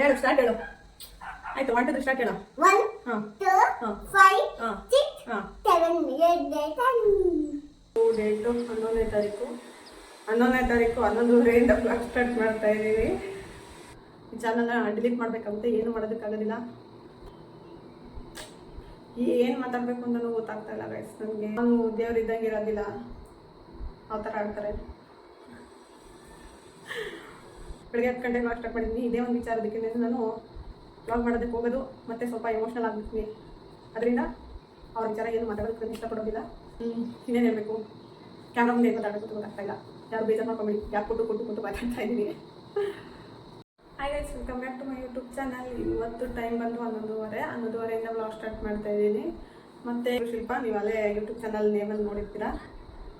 ಹೇಳು ಸ್ಟಾರ್ಟ್ ಹೇಳು. ಆಯ್ತು ಒನ್ ಟು ಸ್ಟಾರ್ಟ್ ಹೇಳು. One eight, nine, ten. Date ಹನ್ನೊಂದನೇ ತಾರೀಕು. ಹನ್ನೊಂದನೇ ತಾರೀಕು ಹನ್ನೊಂದುವರೆಯಿಂದ ಬ್ಲಾಗ್ ಸ್ಟಾರ್ಟ್ ಮಾಡ್ತಾ ಇದ್ದೀವಿ. ಈ ಚಾನಲ್ನ ಡಿಲೀಟ್ ಮಾಡಬೇಕಾಗುತ್ತೆ ಏನು ಮಾಡೋದಕ್ಕಾಗೋದಿಲ್ಲ. ಈ ಏನು ಮಾತಾಡಬೇಕು ಅಂತಲೂ ಗೊತ್ತಾಗ್ತಾ ಇಲ್ಲ ಗೈಸ್ ನನಗೆ ನಾನು ದೇವ್ರು ಇದ್ದಂಗೆ ಇರೋದಿಲ್ಲ. ಆ ಥರ ಆಡ್ತಾರೆ. ಬೆಳಗ್ಗೆ ಹತ್ತು ಗಂಟೆಗೆ ಸ್ಟಾರ್ಟ್ ಮಾಡಿದ್ದೀನಿ ಇದೇ ಒಂದು ವಿಚಾರದಕ್ಕೆ ನಾನು ಬ್ಲಾಗ್ ಮಾಡೋದಕ್ಕೆ ಹೋಗೋದು ಮತ್ತೆ ಸ್ವಲ್ಪ ಎಮೋಷನಲ್ ಆಗ್ಬಿಡ್ತೀನಿ ಅದರಿಂದ ಅವ್ರ ವಿಚಾರ ಏನು ಮಾತಾಡೋದಕ್ಕೆ ಇಷ್ಟಪಡೋದಿಲ್ಲ. ಹ್ಞೂ ಇನ್ನೇನು ಹೇಳಬೇಕು? ಕ್ಯಾಮ್ರಾ ಮುಂದೆ ಏನು ಮಾತಾಡಬೇಕು ಗೊತ್ತಾಗ್ತಾ ಇಲ್ಲ. ಯಾರು ಬೇಜಾರು ಮಾಡ್ಕೊಂಬಿಡಿ. ಯಾಕೆ ಕೊಟ್ಟು ಕೊಟ್ಟು ಕೊಟ್ಟು ಮಾತಾಡ್ತಾ ಇದ್ದೀನಿ hi guys welcome back to my YouTube channel ಇವತ್ತು ಟೈಮ್ ಬಂದು ಹನ್ನೊಂದುವರೆ. ಹನ್ನೊಂದುವರೆಯಿಂದ ಬ್ಲಾಗ್ ಸ್ಟಾರ್ಟ್ ಮಾಡ್ತಾ ಇದ್ದೀನಿ. ಮತ್ತೆ ಶಿಲ್ಪ ನೀವು ಅಲ್ಲೇ ಯೂಟ್ಯೂಬ್ ಚಾನಲ್ ನೇಮಲ್ಲಿ ನೋಡಿರ್ತೀರಾ?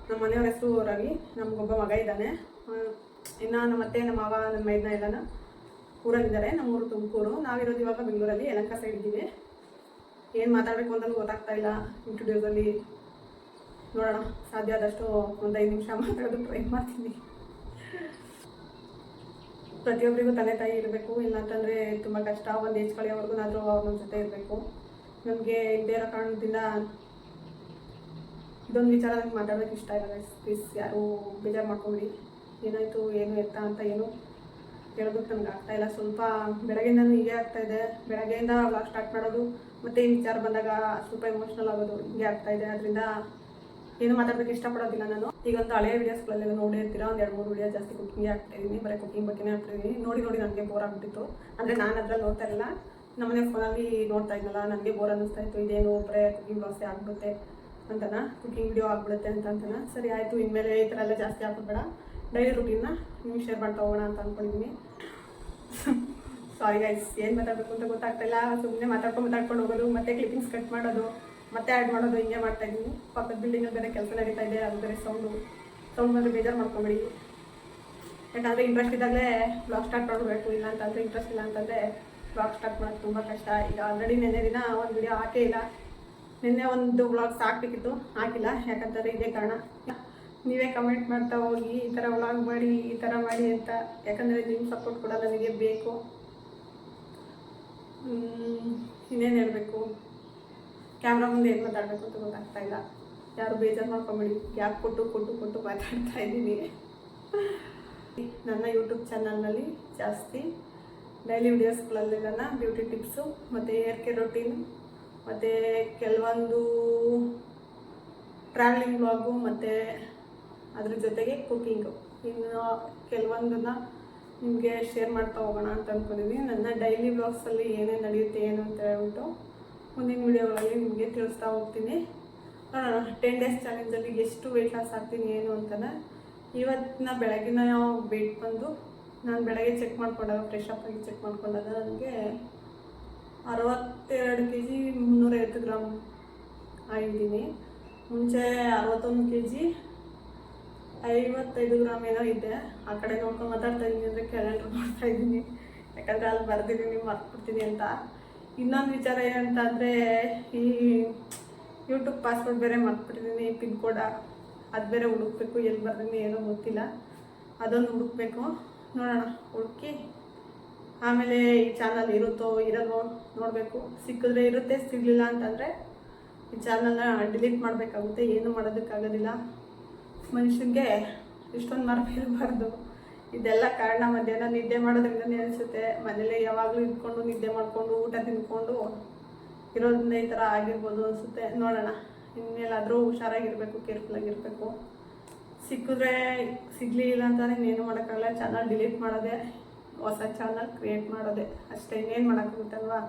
ನಮ್ಮ ಮನೆಯವ್ರ ಹೆಸರು ರವಿ. ನಮಗೊಬ್ಬ ಮಗ ಇದ್ದಾನೆ. ಇನ್ನು ನಮ್ಮ ಅತ್ತೆ, ನಮ್ಮ ಮಾವ, ನಮ್ಮ ಮೈದನ ಎಲ್ಲನ ಊರಲ್ಲಿದ್ದಾರೆ ನಮ್ಮ ಊರು ತುಮಕೂರು. ನಾವಿರೋದು ಇವಾಗ ಬೆಂಗಳೂರಲ್ಲಿ, ಯಲಂಕ ಸೈಡ್ ಇದ್ದೀವಿ. ಏನು ಮಾತಾಡಬೇಕು ಅಂತ ಗೊತ್ತಾಗ್ತಾ ಇಲ್ಲ. ಇಂಟ್ರೊಡ್ಯೂಸಲ್ಲಿ ನೋಡೋಣ. ಸಾಧ್ಯ ಆದಷ್ಟು ಒಂದು ಐದು ನಿಮಿಷ ಮಾತಾಡೋದು ಟ್ರೈ ಮಾಡ್ತೀನಿ. ಪ್ರತಿಯೊಬ್ಬರಿಗೂ ತಂದೆ ತಾಯಿ ಇರಬೇಕು. ಇಲ್ಲ ಅಂತಂದರೆ ತುಂಬ ಕಷ್ಟ. ಒಂದು ಏಜ್ ಕಳೆಯೋವರೆಗೂ ಅವ್ರ ನಮ್ಮ ಜೊತೆ ಇರಬೇಕು. ನಮಗೆ ಇದೇ ಇರೋ ಕಾರಣದಿಂದ ಇದೊಂದು ವಿಚಾರ ನನಗೆ ಮಾತಾಡೋಕ್ಕೆ ಇಷ್ಟ ಇಲ್ಲ ಪ್ಲೀಸ್ ಯಾರು ಬೇಜಾರು ಮಾಡ್ಕೊಂಬಿಡಿ. ಏನಾಯಿತು, ಏನು ಎತ್ತ ಅಂತ ಏನು ಹೇಳೋದಕ್ಕೆ ನನಗೆ ಆಗ್ತಾ ಇಲ್ಲ. ಸ್ವಲ್ಪ ಬೆಳಗ್ಗೆಯಿಂದನೂ ಹೀಗೆ ಆಗ್ತಾ ಇದೆ. ಬೆಳಗ್ಗೆಯಿಂದ ವ್ಲಾಗ್ ಸ್ಟಾರ್ಟ್ ಮಾಡೋದು, ಮತ್ತೆ ಈ ವಿಚಾರ ಬಂದಾಗ ಸ್ವಲ್ಪ ಎಮೋಷ್ನಲ್ ಆಗೋದು ಹೀಗೆ ಆಗ್ತಾ ಇದೆ. ಅದರಿಂದ ಏನು ಮಾತಾಡೋದಕ್ಕೆ ಇಷ್ಟಪಡೋದಿಲ್ಲ ನಾನು. ಈಗಂತೂ ಹಳೆಯ ವೀಡಿಯೋಸ್ಗಳೆಲ್ಲ ನೋಡಿರ್ತೀರಾ ಒಂದು ಎರಡು ಮೂರು ವೀಡಿಯೋ ಜಾಸ್ತಿ ಕುಕಿಂಗ್ ಆಗ್ತಾ ಇದ್ದೀನಿ ಬರೀ ಕುಕಿಂಗ್ ಬಗ್ಗೆನೇ ಆಗ್ತಾಯಿದ್ದೀನಿ ನೋಡಿ ನೋಡಿ ನನಗೆ ಬೋರ್ ಆಗ್ಬಿಟ್ಟಿತ್ತು. ಅಂದರೆ ನಾನು ಅದ್ರಲ್ಲಿ ನೋಡ್ತಾ ಇರಲಿಲ್ಲ ನಮ್ಮನೆ ಫೋನಲ್ಲಿ ನೋಡ್ತಾ ಇದ್ನಲ್ಲ, ನನಗೆ ಬೋರ್ ಅನ್ನಿಸ್ತಾ ಇತ್ತು. ಇದೇನು ಬರೆ ಕುಕಿಂಗ್ ಬ್ಲಾಗ್ಸೇ ಆಗ್ಬಿಡುತ್ತೆ ಅಂತನ? ಕುಕಿಂಗ್ ವಿಡಿಯೋ ಆಗ್ಬಿಡುತ್ತೆ ಅಂತ ಅಂತನ? ಸರಿ, ಆಯಿತು. ಇನ್ಮೇಲೆ ಈ ಥರ ಎಲ್ಲ ಜಾಸ್ತಿ ಹಾಕೋಬೇಡ ಡೈಲಿ ರುಟೀನ್ನ ನಿಮ್ಗೆ ಶೇರ್ ಮಾಡ್ತಾ ಹೋಗೋಣ ಅಂತ ಅಂದ್ಕೊಂಡಿದ್ದೀನಿ ಸಾರಿ ಗೈಸ್ ಏನು ಮಾತಾಡಬೇಕು ಅಂತ ಗೊತ್ತಾಗ್ತಾ ಇಲ್ಲ. ಸುಮ್ಮನೆ ಮಾತಾಡ್ಕೊಂಡು ಮಾತಾಡ್ಕೊಂಡು ಹೋಗೋದು, ಮತ್ತೆ ಕ್ಲಿಪ್ಪಿಂಗ್ಸ್ ಕಟ್ ಮಾಡೋದು, ಮತ್ತೆ ಆ್ಯಡ್ ಮಾಡೋದು ಹಿಂಗೆ ಮಾಡ್ತಾ ಇದ್ದೀನಿ. ಪಕ್ಕದ ಬಿಲ್ಡಿಂಗಲ್ಲಿ ಬೇರೆ ಕೆಲಸ ನಡೀತಾ ಇದೆ, ಅದು ಬೇರೆ ಸೌಂಡು ಸೌಂಡ್ ಬಂದರೆ ಬೇಜಾರು ಮಾಡ್ಕೊಬೇಡಿ. ಯಾಕಂದರೆ ಇಂಟ್ರೆಸ್ಟ್ ಇದ್ದಾಗಲೇ ಬ್ಲಾಗ್ ಸ್ಟಾರ್ಟ್ ಮಾಡಬೇಕು ಇಲ್ಲ ಅಂತಂದರೆ ಇಂಟ್ರೆಸ್ಟ್ ಇಲ್ಲ ಅಂತಂದರೆ ಬ್ಲಾಗ್ ಸ್ಟಾರ್ಟ್ ಮಾಡೋದು ತುಂಬ ಕಷ್ಟ. ಈಗ ಆಲ್ರೆಡಿ ನೆನ್ನೆ ದಿನ ಒಂದು ವಿಡಿಯೋ ಹಾಕೇ ಇಲ್ಲ. ನಿನ್ನೆ ಒಂದು ಬ್ಲಾಗ್ಸ್ ಹಾಕ್ಬೇಕಿತ್ತು ಹಾಕಿಲ್ಲ. ಯಾಕಂತಂದರೆ ಇದೇ ಕಾರಣ. ನೀವೇ ಕಮೆಂಟ್ ಮಾಡ್ತಾ ಹೋಗಿ, ಈ ಥರ ವ್ಲಾಗ್ ಮಾಡಿ, ಈ ಥರ ಮಾಡಿ ಅಂತ. ಯಾಕಂದರೆ ನಿಮ್ಮ ಸಪೋರ್ಟ್ ಕೂಡ ನನಗೆ ಬೇಕು. ಇನ್ನೇನು ಹೇಳಬೇಕು? ಕ್ಯಾಮ್ರಾ ಮುಂದೆ ಏನು ಮಾತಾಡಬೇಕು ಅಂತ ಗೊತ್ತಾಗ್ತಾ ಇಲ್ಲ. ಯಾರು ಬೇಜಾರು ಮಾಡ್ಕೊಂಬಿಡಿ. ಗ್ಯಾಪ್ ಕೊಟ್ಟು ಕೊಟ್ಟು ಕೊಟ್ಟು ಮಾತಾಡ್ತಾ ಇದ್ದೀನಿ. ನನ್ನ ಯೂಟ್ಯೂಬ್ ಚಾನಲ್ನಲ್ಲಿ ಜಾಸ್ತಿ ಡೈಲಿ ವಿಡಿಯೋಸ್ಗಳಲ್ಲೆಲ್ಲ ಬ್ಯೂಟಿ ಟಿಪ್ಸು ಮತ್ತು ಹೇರ್ ಕೇರ್ ರೊಟೀನು ಮತ್ತು ಕೆಲವೊಂದು ಟ್ರಾವೆಲಿಂಗ್ ಬ್ಲಾಗು ಮತ್ತು ಅದ್ರ ಜೊತೆಗೆ ಕುಕ್ಕಿಂಗು ಇನ್ನು ಕೆಲವೊಂದನ್ನು ನಿಮಗೆ ಶೇರ್ ಮಾಡ್ತಾ ಹೋಗೋಣ ಅಂತ ಅಂದ್ಕೊಂಡಿದ್ದೀನಿ ನನ್ನ ಡೈಲಿ ಬ್ಲಾಗ್ಸಲ್ಲಿ ಏನೇನು ನಡೆಯುತ್ತೆ, ಏನು ಅಂತ ಹೇಳ್ಬಿಟ್ಟು ಮುಂದಿನ ವಿಡಿಯೋಗಳಲ್ಲಿ ನಿಮಗೆ ತಿಳಿಸ್ತಾ ಹೋಗ್ತೀನಿ. ಟೆನ್ ಡೇಸ್ ಚಾಲೆಂಜಲ್ಲಿ ಎಷ್ಟು ವೆಯ್ಟ್ ಲಾಸ್ ಆಗ್ತೀನಿ, ಏನು ಅಂತಲೇ ಇವತ್ತಿನ ಬೆಳಗಿನ ವೆಯ್ಟ್ ಬಂದು ನಾನು ಬೆಳಗ್ಗೆ ಚೆಕ್ ಮಾಡಿಕೊಂಡಾಗ ಫ್ರೆಶ್ ಅಪ್ ಆಗಿ ಚೆಕ್ ಮಾಡ್ಕೊಂಡಾಗ ನನಗೆ ಅರವತ್ತೆರಡು ಕೆ ಜಿ ಮುನ್ನೂರೈವತ್ತು ಗ್ರಾಮ್ ಆಗಿದ್ದೀನಿ. ಮುಂಚೆ ಅರವತ್ತೊಂದು ಕೆ ಜಿ ಐವತ್ತೈದು ಗ್ರಾಮ್ ಏನೋ ಇದೆ. ಆ ಕಡೆ ನೋಡ್ಕೊಂಡು ಮಾತಾಡ್ತಾ ಇದ್ದೀನಿ ಅಂದರೆ ಕ್ಯಾಲೆಂಡರ್ ಮಾಡ್ತಾ ಇದ್ದೀನಿ ಯಾಕಂದರೆ ಅಲ್ಲಿ ಬರ್ದಿದ್ದೀನಿ ಮರ್ತ್ಬಿಡ್ತೀನಿ ಅಂತ. ಇನ್ನೊಂದು ವಿಚಾರ ಏನಂತಂದರೆ ಈ ಯೂಟ್ಯೂಬ್ ಪಾಸ್ವರ್ಡ್ ಬೇರೆ ಮರ್ತ್ಬಿಟ್ಟಿದ್ದೀನಿ ಪಿನ್ ಕೋಡ ಅದು ಬೇರೆ ಹುಡುಕ್ಬೇಕು, ಎಲ್ಲಿ ಬರ್ದಿನಿ ಏನೋ ಗೊತ್ತಿಲ್ಲ. ಅದೊಂದು ಹುಡುಕ್ಬೇಕು. ನೋಡೋಣ, ಹುಡುಕಿ. ಆಮೇಲೆ ಈ ಚಾನಲ್ ಇರುತ್ತೋ, ಇರಲ್ವೋ ನೋಡಬೇಕು. ಸಿಕ್ಕಿದ್ರೆ ಇರುತ್ತೆ, ಸಿಗಲಿಲ್ಲ ಅಂತಂದರೆ ಈ ಚಾನಲ್ನ ಡಿಲೀಟ್ ಮಾಡಬೇಕಾಗುತ್ತೆ. ಏನು ಮಾಡೋದಕ್ಕಾಗೋದಿಲ್ಲ. ಮನುಷ್ಯನಿಗೆ ಇಷ್ಟೊಂದು ಮರ ಇರಬಾರ್ದು. ಇದೆಲ್ಲ ಕಾರಣ ಮಧ್ಯಾಹ್ನ ನಿದ್ದೆ ಮಾಡೋದ್ರಿಂದ ಅನಿಸುತ್ತೆ ಮನೇಲಿ ಯಾವಾಗಲೂ ಇದ್ಕೊಂಡು ನಿದ್ದೆ ಮಾಡಿಕೊಂಡು ಊಟ ತಿನ್ಕೊಂಡು ಇರೋದ್ರಿಂದ ಈ ಥರ ಆಗಿರ್ಬೋದು ಅನಿಸುತ್ತೆ. ನೋಡೋಣ. ಇನ್ಮೇಲಾದರೂ ಹುಷಾರಾಗಿರಬೇಕು, ಕೇರ್ಫುಲ್ಲಾಗಿರಬೇಕು. ಸಿಕ್ಕಿದ್ರೆ ಸಿಗಲಿಲ್ಲ ಅಂತಂದರೆ ಇನ್ನೇನು ಮಾಡೋಕ್ಕಾಗಲ್ಲ. ಚಾನಲ್ ಡಿಲೀಟ್ ಮಾಡೋದೆ, ಹೊಸ ಚಾನಲ್ ಕ್ರಿಯೇಟ್ ಮಾಡೋದೆ. ಅಷ್ಟೇ ಇನ್ನೇನು ಮಾಡೋಕ್ಕಾಗುತ್ತಲ್ವಾ?